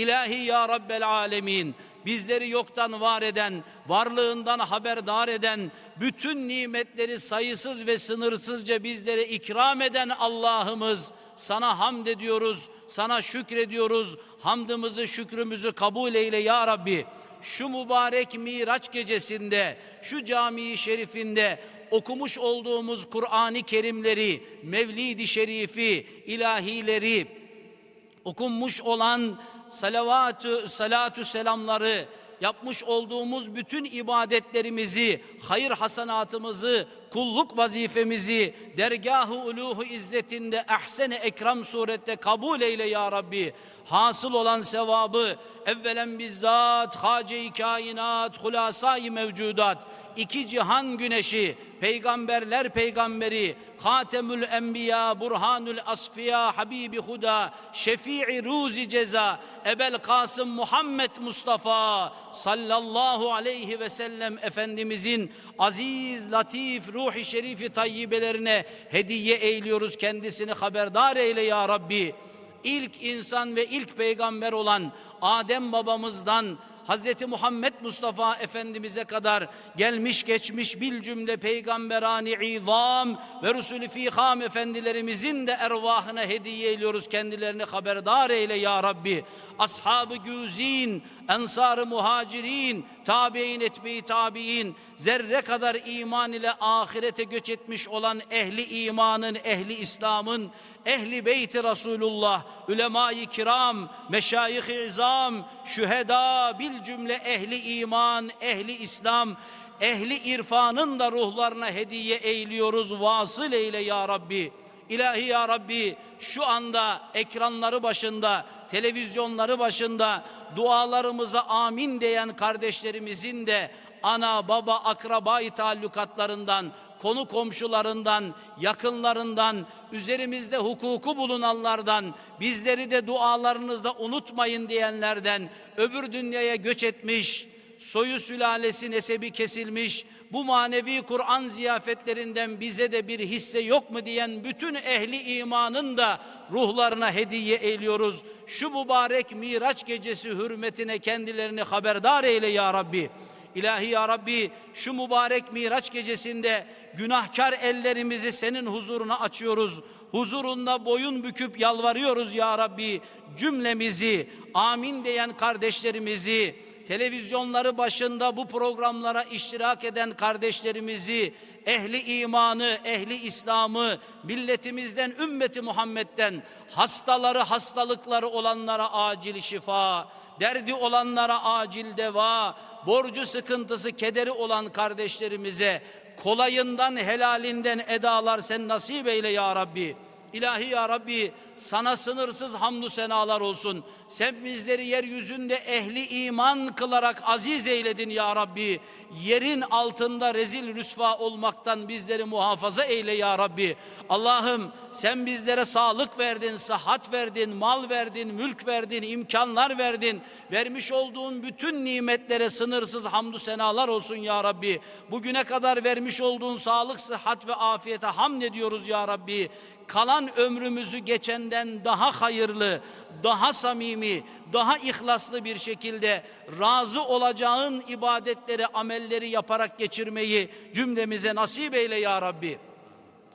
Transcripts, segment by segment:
İlahi ya Rabbel Alemin bizleri yoktan var eden, varlığından haberdar eden, bütün nimetleri sayısız ve sınırsızca bizlere ikram eden Allah'ımız sana hamd ediyoruz, sana şükrediyoruz. Hamdımızı, şükrümüzü kabul eyle ya Rabbi. Şu mübarek Miraç gecesinde, şu cami şerifinde okumuş olduğumuz Kur'an-ı Kerimleri, Mevlid-i Şerifi, ilahileri, okunmuş olan salavatü salatu selamları yapmış olduğumuz bütün ibadetlerimizi, hayır hasanatımızı, kulluk vazifemizi dergah-ı uluhu izzetinde ahsen-i ekram surette kabul eyle ya Rabbi. Hasıl olan sevabı evvelen bizzat hace-i kainat, hulasai mevcudat, iki cihan güneşi, peygamberler peygamberi, Hatemül Enbiya, Burhanül Asfiya, Habibi Huda, Şefii Ruzi Ceza, Ebel Kasım Muhammed Mustafa sallallahu aleyhi ve sellem Efendimizin aziz, latif, ruhi şerifi tayyibelerine hediye eyliyoruz. Kendisini haberdar eyle ya Rabbi. İlk insan ve ilk peygamber olan Adem babamızdan Hz. Muhammed Mustafa Efendimiz'e kadar gelmiş geçmiş bil cümle peygamberani izam ve Resulü fiham efendilerimizin de ervahına hediye ediyoruz. Kendilerini haberdar eyle ya Rabbi. Ashab-ı güzin, ensar-ı muhacirin, tabi'in etbi tabi'in, zerre kadar iman ile ahirete göç etmiş olan ehli imanın, ehli İslam'ın, ehli beyti Resulullah, ulema-i kiram, meşayih-i izam, şüheda bil cümle ehli iman, ehli İslam, ehli irfanın da ruhlarına hediye eyliyoruz. Vasıl eyle ya Rabbi. İlahi ya Rabbi şu anda ekranları başında, televizyonları başında dualarımıza amin diyen kardeşlerimizin de ana, baba, akrabayı taallukatlarından, konu komşularından, yakınlarından, üzerimizde hukuku bulunanlardan, bizleri de dualarınızda unutmayın diyenlerden, öbür dünyaya göç etmiş, soyu sülalesi nesebi kesilmiş, bu manevi Kur'an ziyafetlerinden bize de bir hisse yok mu diyen bütün ehli imanın da ruhlarına hediye eyliyoruz. Şu mübarek Miraç gecesi hürmetine kendilerini haberdar eyle ya Rabbi. İlahi ya Rabbi şu mübarek Miraç gecesinde günahkar ellerimizi senin huzuruna açıyoruz. Huzurunda boyun büküp yalvarıyoruz ya Rabbi. Cümlemizi, amin diyen kardeşlerimizi, televizyonları başında bu programlara iştirak eden kardeşlerimizi, ehli imanı, ehli İslam'ı, milletimizden, ümmeti Muhammed'den hastaları, hastalıkları olanlara acil şifa, derdi olanlara acil deva, borcu sıkıntısı, kederi olan kardeşlerimize kolayından, helalinden edalar sen nasip eyle ya Rabbi. İlahi ya Rabbi sana sınırsız hamdü senalar olsun. Sen bizleri yeryüzünde ehli iman kılarak aziz eyledin ya Rabbi. Yerin altında rezil rüsva olmaktan bizleri muhafaza eyle ya Rabbi. Allah'ım sen bizlere sağlık verdin, sıhhat verdin, mal verdin, mülk verdin, imkanlar verdin. Vermiş olduğun bütün nimetlere sınırsız hamdü senalar olsun ya Rabbi. Bugüne kadar vermiş olduğun sağlık, sıhhat ve afiyete hamd ediyoruz ya Rabbi kalan ömrümüzü geçenden daha hayırlı, daha samimi, daha ihlaslı bir şekilde razı olacağın ibadetleri, amelleri yaparak geçirmeyi cümlemize nasip eyle ya Rabbi.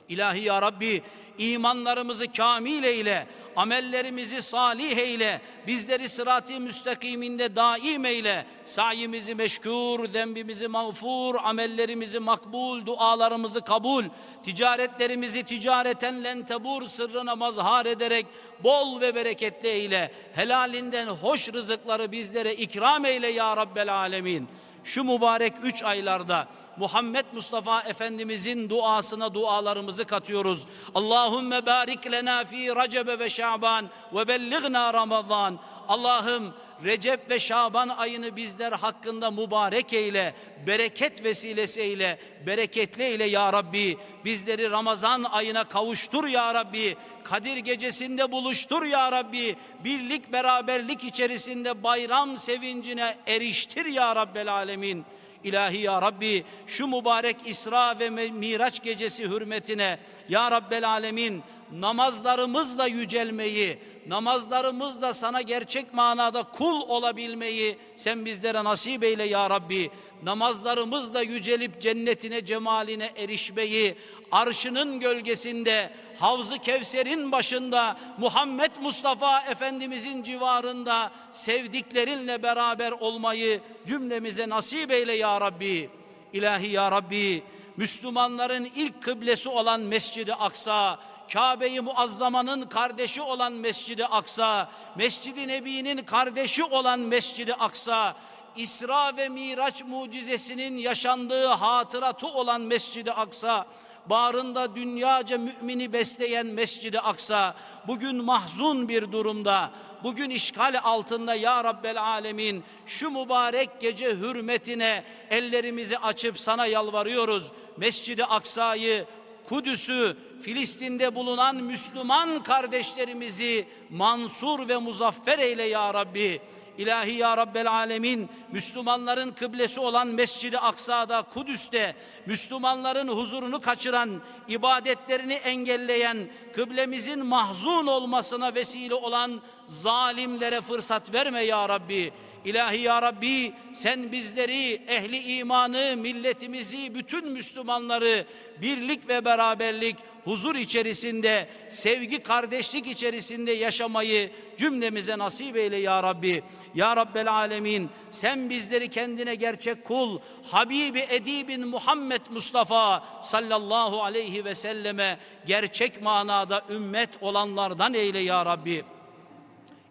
İlahi ya Rabbi imanlarımızı kamil eyle, amellerimizi salih eyle, bizleri sırat-ı müstakiminde daim eyle, sayimizi meşkur, dembimizi mağfur, amellerimizi makbul, dualarımızı kabul, ticaretlerimizi ticareten lentebur sırrına mazhar ederek bol ve bereketli eyle, helalinden hoş rızıkları bizlere ikram eyle ya Rabbel Alemin. Şu mübarek üç aylarda Muhammed Mustafa Efendimizin duasına dualarımızı katıyoruz. Allahümme barik lena fi Recebe ve Şaban ve belligna Ramazan. Allah'ım Recep ve Şaban ayını bizler hakkında mübarek eyle, bereket vesilesi eyle, bereketli eyle ya Rabbi. Bizleri Ramazan ayına kavuştur ya Rabbi. Kadir gecesinde buluştur ya Rabbi. Birlik beraberlik içerisinde bayram sevincine eriştir ya Rabbel Alemin. İlahi ya Rabbi şu mübarek İsra ve Miraç gecesi hürmetine ya Rabbel Alemin namazlarımızla yücelmeyi, namazlarımızla sana gerçek manada kul olabilmeyi sen bizlere nasip eyle ya Rabbi. Namazlarımızla yücelip cennetine, cemaline erişmeyi, arşının gölgesinde, Havz-ı Kevser'in başında, Muhammed Mustafa Efendimizin civarında sevdiklerinle beraber olmayı cümlemize nasip eyle ya Rabbi. İlahi ya Rabbi, Müslümanların ilk kıblesi olan Mescid-i Aksa, Kabe-i Muazzama'nın kardeşi olan Mescid-i Aksa, Mescid-i Nebi'nin kardeşi olan Mescid-i Aksa, İsra ve Miraç mucizesinin yaşandığı hatıratı olan Mescid-i Aksa, bağrında dünyaca mümini besleyen Mescid-i Aksa, bugün mahzun bir durumda, bugün işgal altında ya Rabbel Alemin, şu mübarek gece hürmetine ellerimizi açıp sana yalvarıyoruz. Mescid-i Aksa'yı Kudüs'ü, Filistin'de bulunan Müslüman kardeşlerimizi mansur ve muzaffer eyle ya Rabbi. İlahi ya Rabbel Alemin, Müslümanların kıblesi olan Mescid-i Aksa'da, Kudüs'te, Müslümanların huzurunu kaçıran, ibadetlerini engelleyen, kıblemizin mahzun olmasına vesile olan zalimlere fırsat verme ya Rabbi. İlahi ya Rabbi sen bizleri, ehli imanı, milletimizi, bütün Müslümanları birlik ve beraberlik, huzur içerisinde, sevgi, kardeşlik içerisinde yaşamayı cümlemize nasip eyle ya Rabbi. Ya Rabbel Alemin sen bizleri kendine gerçek kul, Habibi Edibin Muhammed Mustafa sallallahu aleyhi ve selleme gerçek manada ümmet olanlardan eyle ya Rabbi.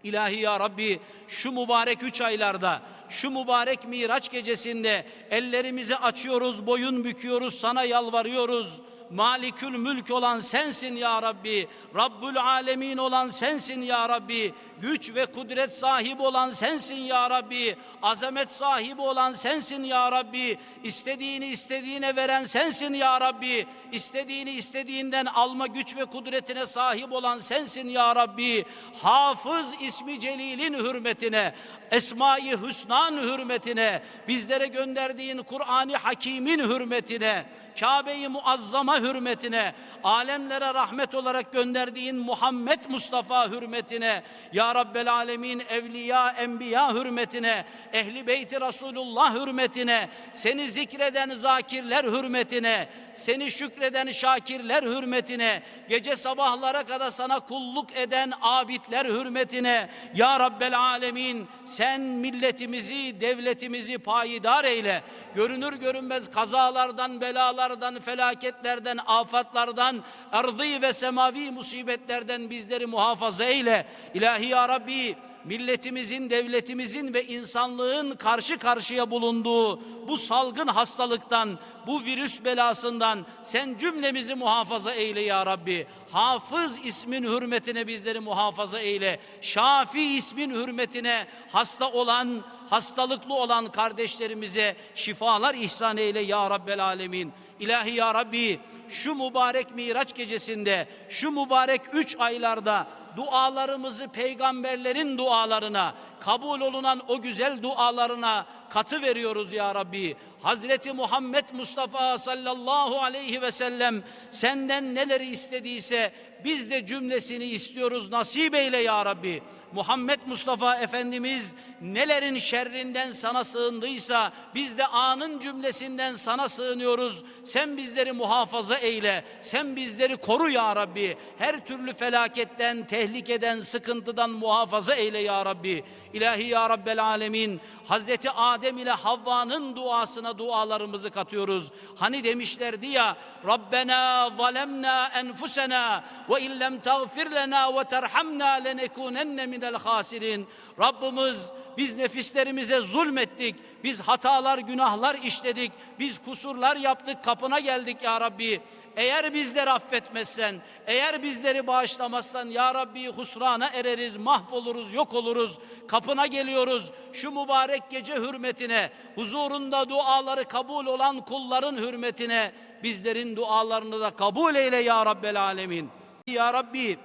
İlahi ya Rabbi şu mübarek üç aylarda şu mübarek Miraç gecesinde ellerimizi açıyoruz, boyun büküyoruz, sana yalvarıyoruz. Malikül mülk olan sensin ya Rabbi. Rabbül alemin olan sensin ya Rabbi. Güç ve kudret sahibi olan sensin ya Rabbi. Azamet sahibi olan sensin ya Rabbi. İstediğini istediğine veren sensin ya Rabbi. İstediğini istediğinden alma güç ve kudretine sahip olan sensin ya Rabbi. Hafız ismi celilin hürmetine, Esma-i Hüsnan hürmetine, bizlere gönderdiğin Kur'an-ı Hakim'in hürmetine, Kabe-i Muazzama hürmetine, alemlere rahmet olarak gönderdiğin Muhammed Mustafa hürmetine, Ya Rabbel Alemin evliya, enbiya hürmetine, ehli beyti Resulullah hürmetine, seni zikreden zakirler hürmetine, seni şükreden şakirler hürmetine, gece sabahlara kadar sana kulluk eden abidler hürmetine, Ya Rabbel Alemin sen milletimizi, devletimizi payidar eyle. Görünür görünmez kazalardan, belalardan, felaketlerden, afatlardan, ardı ve semavi musibetlerden bizleri muhafaza eyle. İlahi ya Rabbi milletimizin, devletimizin ve insanlığın karşı karşıya bulunduğu bu salgın hastalıktan, bu virüs belasından sen cümlemizi muhafaza eyle ya Rabbi. Hafız ismin hürmetine bizleri muhafaza eyle. Şafi ismin hürmetine hasta olan, hastalıklı olan kardeşlerimize şifalar ihsan eyle ya Rabbel Alemin. İlahi ya Rabbi şu mübarek Miraç gecesinde, şu mübarek üç aylarda dualarımızı peygamberlerin dualarına, kabul olunan o güzel dualarına katı veriyoruz ya Rabbi. Hazreti Muhammed Mustafa sallallahu aleyhi ve sellem senden neleri istediyse biz de cümlesini istiyoruz nasip eyle ya Rabbi. Muhammed Mustafa Efendimiz nelerin şerrinden sana sığındıysa biz de anın cümlesinden sana sığınıyoruz. Sen bizleri muhafaza eyle. Sen bizleri koru ya Rabbi. Her türlü felaketten, tehlikeden, sıkıntıdan muhafaza eyle ya Rabbi. İlahi ya Rabbel Alemin Hazreti Adem ile Havva'nın duasına dualarımızı katıyoruz. Hani demişlerdi ya Rabbena zalemna enfusena ve illem tağfir lena ve terhamna lenekunenne minel hasirin. Rabbimiz biz nefislerimize zulmettik. Biz hatalar, günahlar işledik. Biz kusurlar yaptık. Kapına geldik ya Rabbi. Eğer bizleri affetmezsen, eğer bizleri bağışlamazsan ya Rabbi husrana ereriz, mahvoluruz, yok oluruz. Kapına geliyoruz. Şu mübarek gece hürmetine, huzurunda duaları kabul olan kulların hürmetine bizlerin dualarını da kabul eyle ya Rabbel Alemin. Ya Rabbi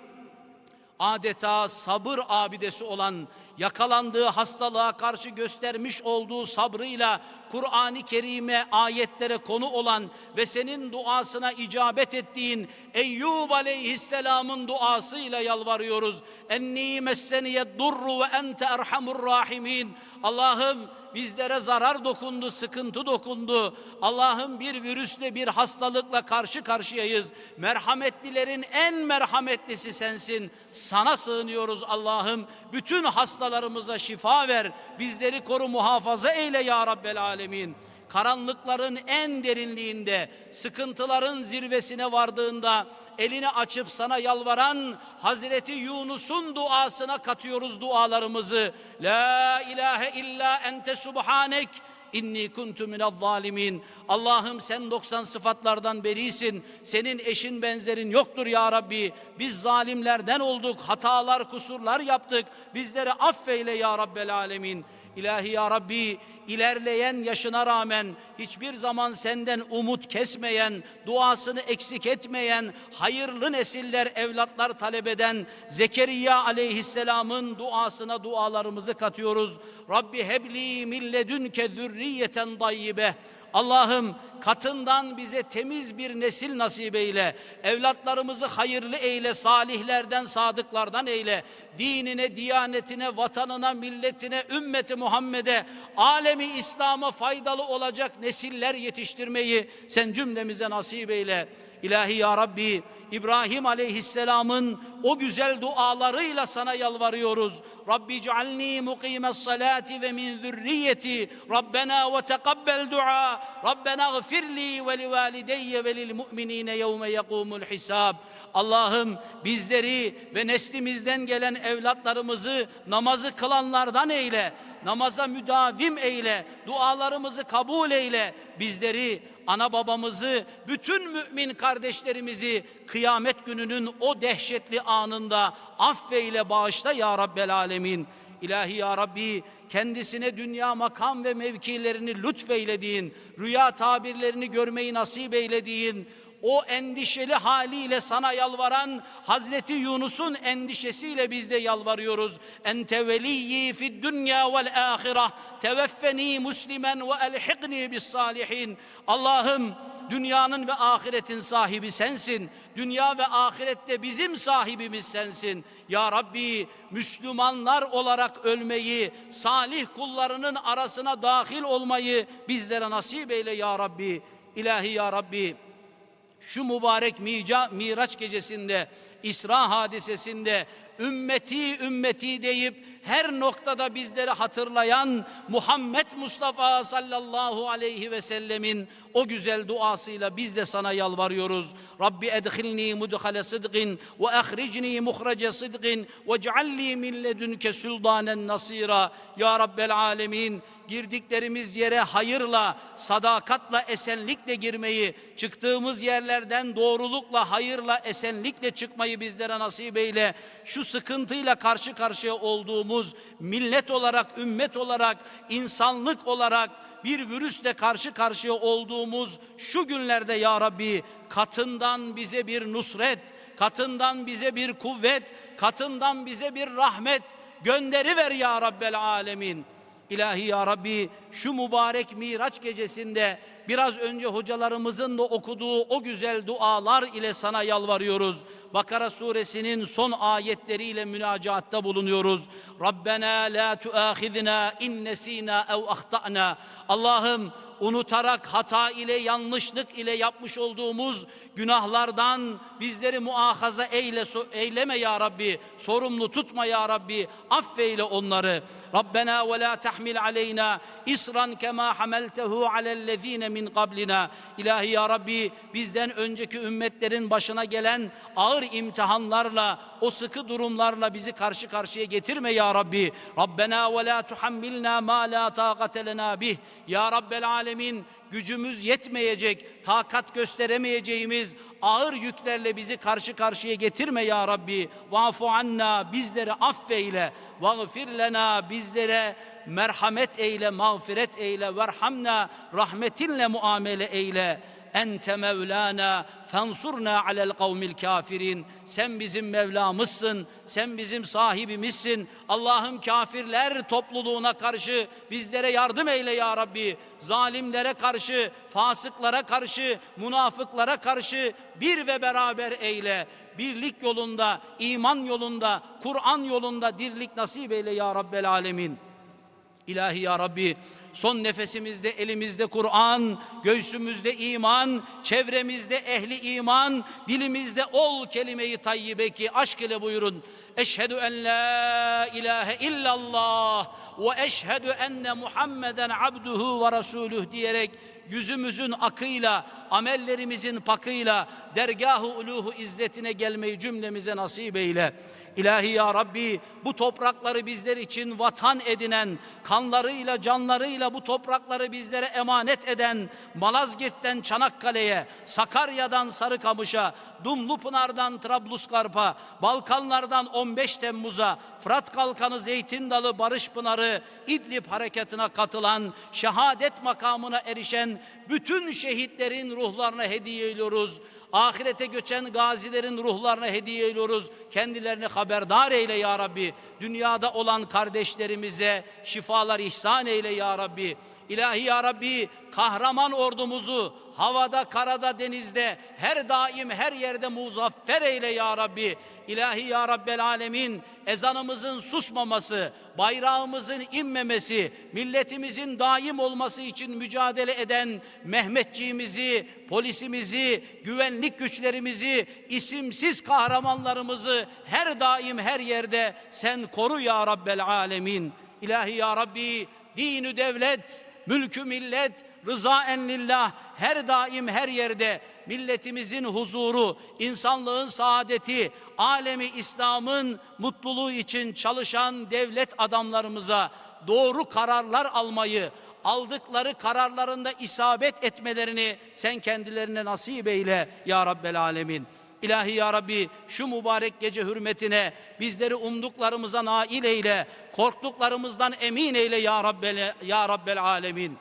adeta sabır abidesi olan yakalandığı hastalığa karşı göstermiş olduğu sabrıyla Kur'an-ı Kerim'e ayetlere konu olan ve senin duasına icabet ettiğin Eyyub aleyhisselamın duasıyla yalvarıyoruz. Enni messeniyed durru ve ente erhamur rahimin. Allah'ım bizlere zarar dokundu, sıkıntı dokundu. Allah'ım bir virüsle, bir hastalıkla karşı karşıyayız. Merhametlilerin en merhametlisi sensin. Sana sığınıyoruz Allah'ım. Bütün hastalarımıza şifa ver. Bizleri koru muhafaza eyle ya Rabbel Alemin karanlıkların en derinliğinde, sıkıntıların zirvesine vardığında elini açıp sana yalvaran Hazreti Yunus'un duasına katıyoruz dualarımızı. La ilahe illa ente subhanek İnni kuntu minel zalimin. Allah'ım sen 90 sıfatlardan berisin. Senin eşin benzerin yoktur ya Rabbi. Biz zalimlerden olduk. Hatalar, kusurlar yaptık. Bizleri affeyle ya Rabbel alemin. İlahi ya Rabbi ilerleyen yaşına rağmen hiçbir zaman senden umut kesmeyen, duasını eksik etmeyen, hayırlı nesiller, evlatlar talep eden Zekeriya aleyhisselamın duasına dualarımızı katıyoruz. Rabbi hebli milledünke zürriyeten dayyibe. Allah'ım katından bize temiz bir nesil nasip eyle. Evlatlarımızı hayırlı eyle, salihlerden, sadıklardan eyle. Dinine, diyanetine, vatanına, milletine, ümmeti Muhammed'e, alemi İslam'a faydalı olacak nesiller yetiştirmeyi sen cümlemize nasip eyle. İlahi ya Rabbi İbrahim Aleyhisselam'ın o güzel dualarıyla sana yalvarıyoruz. Rabbi cealni mukimes salati ve min zürriyeti. Rabbena ve tekabbel dua. Rabbena gfirli ve li valideyye ve lil mu'minine yevme yekumul hisab. Allah'ım bizleri ve neslimizden gelen evlatlarımızı namazı kılanlardan eyle namaza müdavim eyle, dualarımızı kabul eyle. Bizleri, ana babamızı, bütün mümin kardeşlerimizi kıyamet gününün o dehşetli anında affeyle bağışla ya Rabbel Alemin. İlahi ya Rabbi kendisine dünya makam ve mevkilerini lütfeylediğin, rüya tabirlerini görmeyi nasip eylediğin, o endişeli haliyle sana yalvaran Hazreti Yunus'un endişesiyle biz de yalvarıyoruz. Ente veliyyi fid dünya vel ahireh. Teveffeni muslimen ve elhiqni bis salihin. Allah'ım dünyanın ve ahiretin sahibi sensin. Dünya ve ahirette bizim sahibimiz sensin. Ya Rabbi Müslümanlar olarak ölmeyi, salih kullarının arasına dahil olmayı bizlere nasip eyle ya Rabbi. İlahi ya Rabbi şu mübarek mica, Miraç gecesinde, İsra hadisesinde ümmeti ümmeti deyip her noktada bizleri hatırlayan Muhammed Mustafa sallallahu aleyhi ve sellemin o güzel duasıyla biz de sana yalvarıyoruz. Rabbi edhilni mudhale sıdgin ve ahricni muhrace sıdgin ve cealli min ledünke sultanen nasira. Ya Rabbel alemin girdiklerimiz yere hayırla, sadakatla, esenlikle girmeyi, çıktığımız yerlerden doğrulukla, hayırla, esenlikle çıkmayı bizlere nasip eyle. Şu sıkıntıyla karşı karşıya olduğumuz millet olarak, ümmet olarak, insanlık olarak bir virüsle karşı karşıya olduğumuz şu günlerde ya Rabbi katından bize bir nusret, katından bize bir kuvvet, katından bize bir rahmet gönderi ver ya Rabbel alemin. İlahi ya Rabbi şu mübarek Miraç gecesinde biraz önce hocalarımızın da okuduğu o güzel dualar ile sana yalvarıyoruz. Bakara suresinin son ayetleriyle münacatta bulunuyoruz. Rabbena la tuahizna in nesina ev ahtana. Allah'ım unutarak hata ile yanlışlık ile yapmış olduğumuz günahlardan bizleri muahaza eyle eyleme ya Rabbi. Sorumlu tutma ya Rabbi. Affeyle onları. Rabbena ve la tahmil aleyna isran kema hameltehu alellezine min qablina. İlahi ya Rabbi bizden önceki ümmetlerin başına gelen ağır imtihanlarla o sıkı durumlarla bizi karşı karşıya getirme ya Rabbi. Rabbena ve la tuhammilna ma la taqate lena bih. Ya Rabbel alemin gücümüz yetmeyecek, takat gösteremeyeceğimiz ağır yüklerle bizi karşı karşıya getirme ya Rabbi. Vafu anna bizleri affeyle. Vagfir lena bizlere merhamet eyle, mağfiret eyle. Verhamna rahmetinle muamele eyle. Ente mevlana fansurna alel kavmil kafirin. Sen bizim Mevlamızsın, sen bizim sahibimizsin. Allah'ım kafirler topluluğuna karşı bizlere yardım eyle ya Rabbi. Zalimlere karşı, fasıklara karşı, münafıklara karşı bir ve beraber eyle. Birlik yolunda, iman yolunda, Kur'an yolunda dirlik nasip eyle ya Rabbel alemin. İlahi ya Rabbi son nefesimizde elimizde Kur'an, göğsümüzde iman, çevremizde ehli iman, dilimizde ol kelime-i tayyibe ki aşk ile buyurun. Eşhedü en la ilahe illallah ve eşhedü enne Muhammeden abduhu ve resuluh diyerek yüzümüzün akıyla, amellerimizin pakıyla dergah-ı uluhu izzetine gelmeyi cümlemize nasip eyle. İlahi ya Rabbi bu toprakları bizler için vatan edinen, kanlarıyla canlarıyla bu toprakları bizlere emanet eden Malazgirt'ten Çanakkale'ye, Sakarya'dan Sarıkamış'a, Dumlupınar'dan Trablusgarp'a, Balkanlardan 15 Temmuz'a, Fırat Kalkanı, Zeytin Dalı, Barış Pınarı, İdlib harekatına katılan, şehadet makamına erişen bütün şehitlerin ruhlarına hediye ediyoruz. Ahirete göçen gazilerin ruhlarına hediye ediyoruz. Kendilerini haberdar eyle ya Rabbi. Dünyada olan kardeşlerimize şifalar ihsan eyle ya Rabbi. İlahi ya Rabbi kahraman ordumuzu havada, karada, denizde her daim her yerde muzaffer eyle ya Rabbi. İlahi ya Rabbel alemin ezanımızın susmaması, bayrağımızın inmemesi, milletimizin daim olması için mücadele eden Mehmetçiğimizi, polisimizi, güvenlik güçlerimizi, isimsiz kahramanlarımızı her daim her yerde sen koru ya Rabbel alemin. İlahi ya Rabbi dinü devlet, mülkü millet, rızaen lillah her daim her yerde milletimizin huzuru, insanlığın saadeti, alemi İslam'ın mutluluğu için çalışan devlet adamlarımıza doğru kararlar almayı, aldıkları kararlarında isabet etmelerini sen kendilerine nasip eyle ya Rabbel Alemin. İlahi ya Rabbi şu mübarek gece hürmetine bizleri umduklarımıza nail eyle, korktuklarımızdan emin eyle ya Rabbel, ya Rabbel Alemin.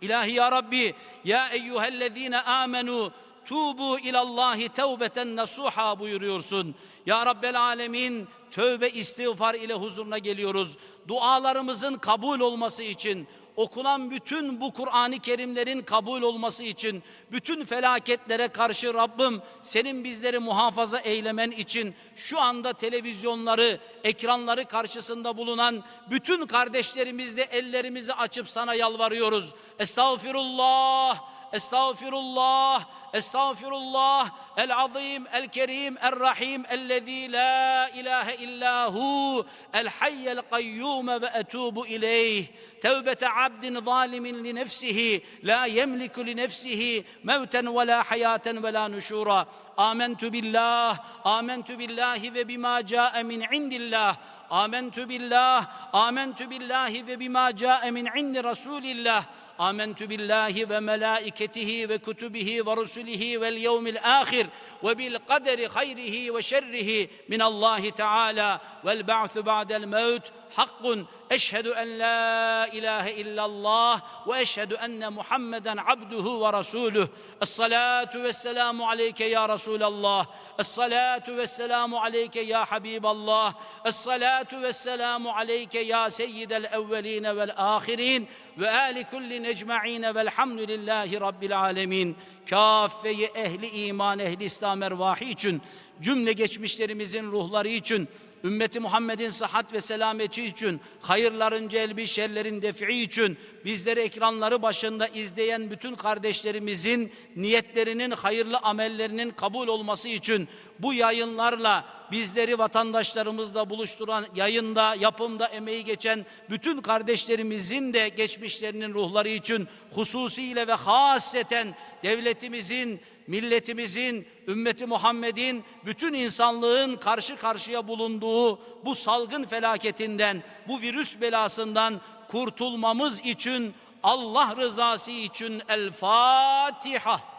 İlahi ya Rabbi ya eyyühellezine amenu tubu ilallahi tevbeten nasuha buyuruyorsun. Ya Rabbel Alemin tövbe istiğfar ile huzuruna geliyoruz. Dualarımızın kabul olması için okunan bütün bu Kur'an-ı Kerimlerin kabul olması için bütün felaketlere karşı Rabbim senin bizleri muhafaza eylemen için şu anda televizyonları, ekranları karşısında bulunan bütün kardeşlerimizle ellerimizi açıp sana yalvarıyoruz. Estağfirullah, استغفر الله استغفر الله العظيم الكريم الرحيم الذي لا إله إلا هو الحي القيوم وأتوب إليه. توبة عبد ظالم لنفسه لا يملك لنفسه موتا ولا حياة ولا نشورا. آمنت بالله آمنت بالله وبما جاء من عند الله. آمنت بالله آمنت بالله وبما جاء من عند رسول الله. آمنت بالله وملائكته وكتبه ورسله واليوم الآخر وبالقدر خيره وشره من الله تعالى والبعث بعد الموت hakkun. Eşhedü en la ilahe illallah ve eşhedü enne Muhammeden abduhu ve rasuluh. Es-salatu ve selamu aleyke ya Resulallah. Es-salatu ve selamu aleyke ya Habiballah. Es-salatu ve selamu aleyke ya seyyidel evveline vel ahirin ve ali kullin ecma'ine velhamdülillahi rabbil alemin. Kafeyi ehli iman, ehli İslam ervahı için, cümle geçmişlerimizin ruhları için, ümmeti Muhammed'in sıhhat ve selameti için, hayırların celbi, şerlerin defi için, bizleri ekranları başında izleyen bütün kardeşlerimizin niyetlerinin, hayırlı amellerinin kabul olması için bu yayınlarla bizleri vatandaşlarımızla buluşturan yayında, yapımda emeği geçen bütün kardeşlerimizin de geçmişlerinin ruhları için hususiyle ve haseten devletimizin, milletimizin, ümmeti Muhammed'in, bütün insanlığın karşı karşıya bulunduğu bu salgın felaketinden, bu virüs belasından kurtulmamız için Allah rızası için El Fatiha.